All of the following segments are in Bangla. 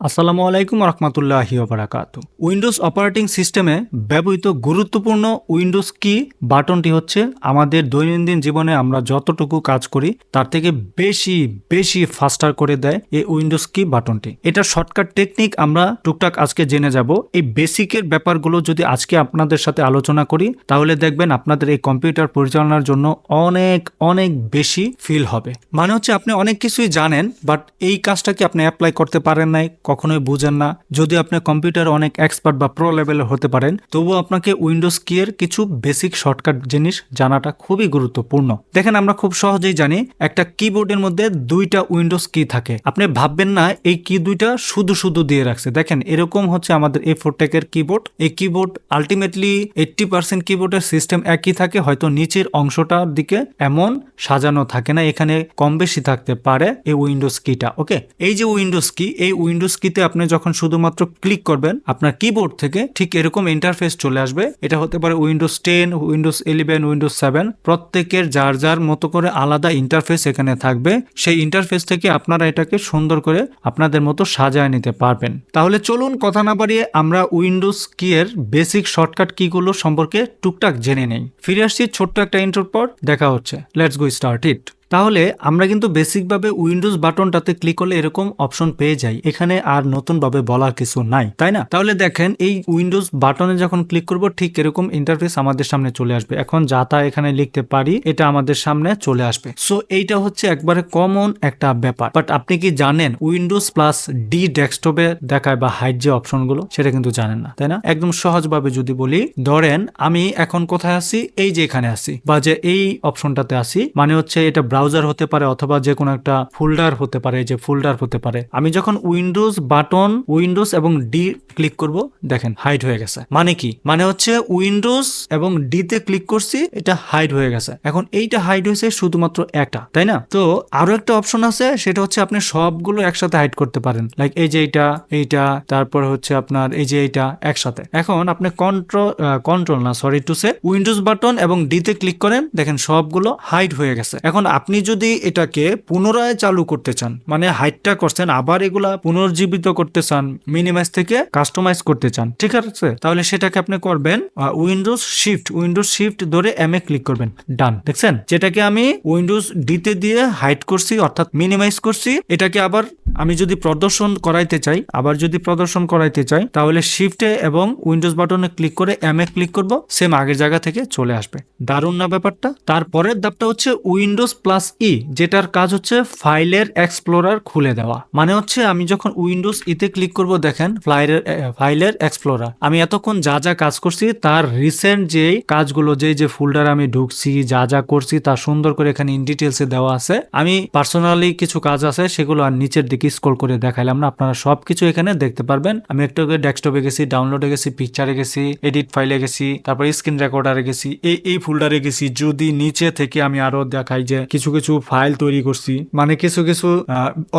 আসসালামু আলাইকুম রহমতুল্লাহি বারাকাত। উইন্ডোজ অপারেটিং সিস্টেমে ব্যবহৃত গুরুত্বপূর্ণ উইন্ডোজ কি বাটনটি হচ্ছে আমাদের দৈনন্দিন জীবনে আমরা যতটুকু কাজ করি তার থেকে বেশি বেশি ফাস্টার করে দেয় এই উইন্ডোজ কি বাটনটি। এটা শর্টকাট টেকনিক আমরা টুকটাক আজকে জেনে যাব। এই বেসিকের ব্যাপারগুলো যদি আজকে আপনাদের সাথে আলোচনা করি, তাহলে দেখবেন আপনাদের এই কম্পিউটার পরিচালনার জন্য অনেক অনেক বেশি ফিল হবে। মানে হচ্ছে আপনি অনেক কিছুই জানেন বাট এই কাজটাকে আপনি অ্যাপ্লাই করতে পারেন নাই? কখনোই বুঝেন না। যদি আপনি কম্পিউটার অনেক এক্সপার্ট বা প্রো লেভেলের হতে পারেন তবুও আপনাকে উইন্ডোজ কি এর কিছু বেসিক শর্টকাট জিনিস জানাটা খুবই গুরুত্বপূর্ণ। দেখেন, আমরা খুব সহজেই জানি একটা কিবোর্ডের মধ্যে দুইটা উইন্ডোজ কি থাকে। আপনি ভাববেন না, এই কি দুইটা শুধু শুধু দিয়ে রাখছে। দেখেন, এরকম হচ্ছে আমাদের এ ফোরটেকের কিবোর্ড। এই কিবোর্ড আলটিমেটলি এইট্টি পার্সেন্ট কিবোর্ডের সিস্টেম একই থাকে, হয়তো নিচের অংশটার দিকে এমন সাজানো থাকে না, এখানে কম বেশি থাকতে পারে এই উইন্ডোজ কিটা, ওকে? এই যে উইন্ডোজ কি, এই উইন্ডোজ কিতে আপনি যখন শুধুমাত্র ক্লিক করবেন, আপনার কিবোর্ড থেকে ঠিক এরকম ইন্টারফেস চলে আসবে। এটা হতে পারে Windows ten Windows eleven Windows seven প্রত্যেকের যার যার মতো করে আলাদা ইন্টারফেস এখানে থাকবে, সেই ইন্টারফেস থেকে আপনারা এটাকে সুন্দর করে আপনাদের মতো সাজায় নিতে পারবেন। তাহলে চলুন কথা না বাড়িয়ে আমরা উইন্ডোজ কি এর বেসিক শর্টকাট কিগুলো সম্পর্কে টুকটাক জেনে নেই। ফিরে আসছি ছোট্ট একটা ইন্টার পর, দেখা হচ্ছে। লেটস গো স্টার্ট ইট তাহলে আমরা কিন্তু বেসিকভাবে উইন্ডোজ বাটনটাতে ক্লিক করলে এরকম অপশন পেয়ে যাই। এখানে আর নতুনভাবে বলার কিছু নাই, তাই না? তাহলে দেখেন, এই উইন্ডোজ বাটনে যখন ক্লিক করব, ঠিক এরকম ইন্টারফেস আমাদের সামনে চলে আসবে। এখন যা তা এখানে লিখতে পারি, এটা আমাদের সামনে চলে আসবে। সো এইটা হচ্ছে একবারে কমন একটা ব্যাপার। বাট আপনি কি জানেন, উইন্ডোজ প্লাস ডি ডেস্কটপে দেখায় বা হাইড যে অপশনগুলো, সেটা কিন্তু জানেন না, তাই না? একদম সহজভাবে যদি বলি, ধরেন আমি এখন কোথায় আছি? এই যে এখানে আছি। বা যে এই অপশনটাতে আছি মানে হচ্ছে এটা ব্রাউজার হতে পারে অথবা যে কোনো একটা ফোল্ডার হতে পারে যে ফোল্ডার হতে পারে। আমি যখন উইন্ডোজ বাটন উইন্ডোজ এবং ডি ক্লিক করব, দেখেন হাইড হয়ে গেছে। মানে কি? মানে হচ্ছে উইন্ডোজ এবং ডি তে ক্লিক করছি, এটা হাইড হয়ে গেছে। এখন এইটা হাইড হয়েছে শুধুমাত্র একটা, তাই না? তো আরও একটা অপশন আছে, সেটা হচ্ছে আপনি সবগুলো একসাথে হাইড করতে পারেন। লাইক এই যে এইটা এইটা, তারপর হচ্ছে আপনার এই যে এইটা, একসাথে। এখন আপনি কন্ট্রোল কন্ট্রোল না sorry to say Windows button এবং ডি তে ক্লিক করেন, দেখেন সবগুলো হাইড হয়ে গেছে। এখন আপনি যদি এটাকে পুনরায় চালু করতে চান মানে হাইটটা করছেন, আবার এগুলা পুনর্জীবিত করতে চান মিনিমাইজ থেকে কাস্টমাইজ করতে চান, ঠিক আছে? তাহলে সেটাকে আপনি করবেন উইন্ডোজ শিফট উইন্ডোজ শিফট ধরে এম এ ক্লিক করবেন ডান দেখছেন? যেটাকে আমি উইন্ডোজ ডিতে দিয়ে হাইট করছি, অর্থাৎ মিনিমাইজ করছি, এটাকে আবার আমি যদি প্রদর্শন করাইতে চাই, আবার যদি প্রদর্শন করাইতে চাই, তাহলে শিফটে এবং উইন্ডোজ বাটনে ক্লিক করে এম এ ক্লিক করব সেম আগের জায়গা থেকে চলে আসবে। দারুণ না ব্যাপারটা? তারপরের ধাপটা হচ্ছে উইন্ডোজ প্লাস ই যেটার কাজ হচ্ছে ফাইলের এক্সপ্লোরার খুলে দেওয়া। মানে হচ্ছে আমি যখন উইন্ডোজ ইতে ক্লিক করব, দেখেন ফাইলের ফাইলের এক্সপ্লোরার আমি এতক্ষণ যা যা কাজ করছি, তার রিসেন্ট যে কাজগুলো যে যে ফোল্ডার আমি ঢুকছি, যা যা করছি, তা সুন্দর করে এখানে ইন ডিটেলসে দেওয়া আছে। আমি পার্সোনালি কিছু কাজ আছে, সেগুলো আর নিচের দিকে স্ক্রল করে দেখাইলাম না, আপনারা সবকিছু এখানে দেখতে পারবেন। আমি একটু আগে ডেস্কটপে গেছি ডাউনলোডে গেছি পিকচারে গেছি এডিট ফাইলে গেছি, তারপর স্ক্রিন রেকর্ডারে গেছি, এই এই ফোল্ডারে গেছি। যদি নিচে থেকে আমি আরও দেখাই যে কিছু কিছু কিছু ফাইল তৈরি করছি মানে কিছু কিছু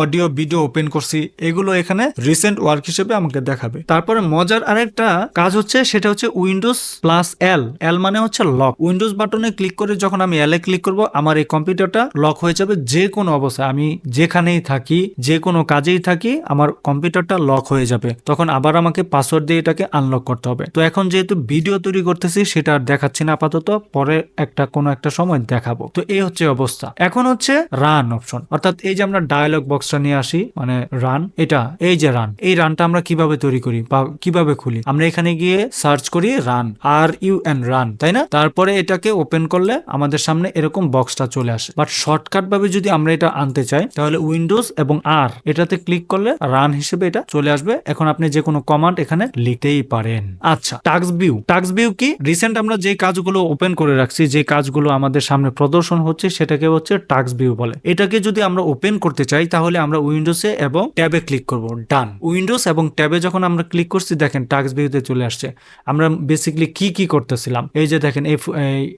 অডিও ভিডিও ওপেন করছি, এগুলো এখানে রিসেন্ট ওয়ার্ক হিসেবে আমাকে দেখাবে। তারপরে মজার আরেকটা কাজ হচ্ছে, সেটা হচ্ছে উইন্ডোজ প্লাস এল এল মানে হচ্ছে লক উইন্ডোজ বাটনে ক্লিক করে যখন আমি এল এ ক্লিক করব, আমার এই কম্পিউটারটা লক হয়ে যাবে যে কোনো অবস্থায়। আমি যেখানেই থাকি, যে কোনো কাজেই থাকি, আমার কম্পিউটারটা লক হয়ে যাবে। তখন আবার আমাকে পাসওয়ার্ড দিয়ে এটাকে আনলক করতে হবে। তো এখন যেহেতু ভিডিও তৈরি করতেছি, সেটা আর দেখাচ্ছি না আপাতত, পরে একটা কোনো একটা সময় দেখাবো। তো এই হচ্ছে অবস্থা। এখন হচ্ছে রান অপশন অর্থাৎ এই যে আমরা ডায়ালগ বক্সটা নিয়ে আসি মানে রান এটা, এই যে রান এই রানটা আমরা কীভাবে তৈরি করি বা কীভাবে খুলি? আমরা এখানে গিয়ে সার্চ করি run R U N run তাই না? তারপরে এটাকে ওপেন করলে আমাদের সামনে এরকম বক্সটা চলে আসে। বাট শর্টকাট ভাবে যদি আমরা এটা আনতে চাই, তাহলে উইন্ডোজ এবং আর এটাতে ক্লিক করলে রান হিসেবে এটা চলে আসবে। এখন আপনি যে কোনো কমান্ড এখানে লিখতেই পারেন। আচ্ছা টাক্স ভিউ টাক্স ভিউ কি? রিসেন্ট আমরা যে কাজগুলো ওপেন করে রাখছি, যে কাজগুলো আমাদের সামনে প্রদর্শন হচ্ছে, সেটাকে হচ্ছে টাক্স ভিউ বলে। এটাকে যদি আমরা ওপেন করতে চাই, তাহলে আমরা উইন্ডোজে এবং ট্যাবে ক্লিক করব। ডান উইন্ডোজ এবং ট্যাবে যখন আমরা ক্লিক করছি, দেখেন টাক্স ভিউতে চলে আসছে। আমরা বেসিক্যালি কি কি করতেছিলাম? এই যে দেখেন,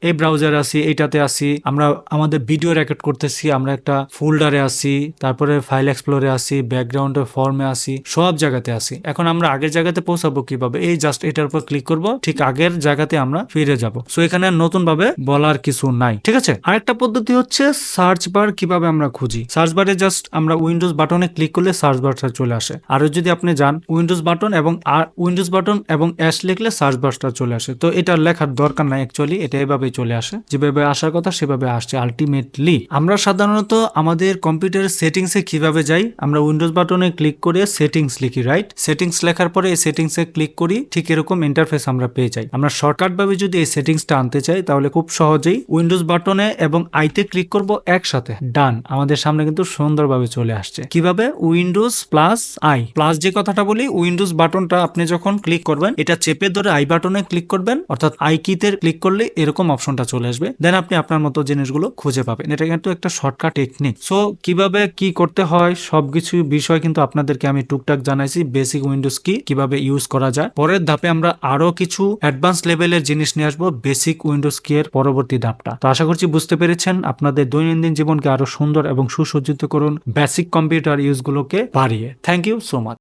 এই ব্রাউজারে আছি, এইটাতে আছি। আমরা আমাদের ভিডিও রেকর্ড করতেছি, আমরা একটা ফোল্ডারে আসি তারপরে ফাইল এক্সপ্লোরে আসি ব্যাকগ্রাউন্ডের ফর্মে আসি সব জায়গাতে আসি এখন আমরা আগের জায়গাতে পৌঁছাবো কীভাবে? এই জাস্ট এটার উপর ক্লিক করব, ঠিক আগের জায়গাতে আমরা ফিরে যাব। সো এখানে নতুন ভাবে বলার কিছু নাই, ঠিক আছে? আরেকটা পদ্ধতি হচ্ছে সার্চ বার কীভাবে আমরা খুঁজি? সার্চ বারে জাস্ট আমরা উইন্ডোজ বাটনে ক্লিক করলে সার্চ বারটা চলে আসে। আর যদি আপনি যান উইন্ডোজ বাটন এবং আর উইন্ডোজ বাটন এবং অ্যাশ লিখলে সার্চ বারটা চলে আসে। তো এটা লেখার দরকার নাই অ্যাকচুয়ালি এটা এভাবেই চলে আসে। যেভাবে আসার কথা সেভাবে আসছে আলটিমেটলি আমরা সাধারণত আমাদের কম্পিউটারের সেটিংসে কীভাবে যাই? আমরা উইন্ডোজ বাটনে ক্লিক করে সেটিংস লিখি রাইট সেটিংস লেখার পরে এই সেটিংসে ক্লিক করি, ঠিক এরকম ইন্টারফেস আমরা পেয়ে যাই। আমরা শর্টকাট ভাবে যদি এই সেটিংসটা আনতে চাই, তাহলে খুব সহজেই উইন্ডোজ বাটনে এবং আইতে ক্লিক করব একসাথে। ডান, আমাদের সামনে কিন্তু সুন্দরভাবে চলে আসছে। কীভাবে? Windows plus I. প্লাস যে কথাটা বলি, উইন্ডোজ বাটনটা আপনি যখন ক্লিক করবেন, এটা চেপে ধরে আই বাটনে ক্লিক করবেন, অর্থাৎ আই কিতে ক্লিক করলে এরকম অপশনটা চলে আসবে। দেন আপনি আপনার মতো জিনিসগুলো খুঁজে পাবেন। এটা কিন্তু একটা শর্টকাট টেকনিক। সো, কীভাবে কি করতে হয়, সবকিছু বিষয় কিন্তু আপনাদেরকে আমি টুকটাক জানাইছি, বেসিক উইন্ডোজ কি, কীভাবে ইউজ করা যায়। পরের ধাপে আমরা আরও কিছু অ্যাডভান্স লেভেলের জিনিস নিয়ে আসব, বেসিক উইন্ডোজ কি এর পরবর্তী ধাপটা। তো আশা করছি বুঝতে পেরেছেন, আপনাদের দৈনন্দিন জীবনকে আরও সুন্দর এবং সুসজ্জিত করুন বেসিক কম্পিউটার ইউজগুলোকে বাড়িয়ে। Thank you so much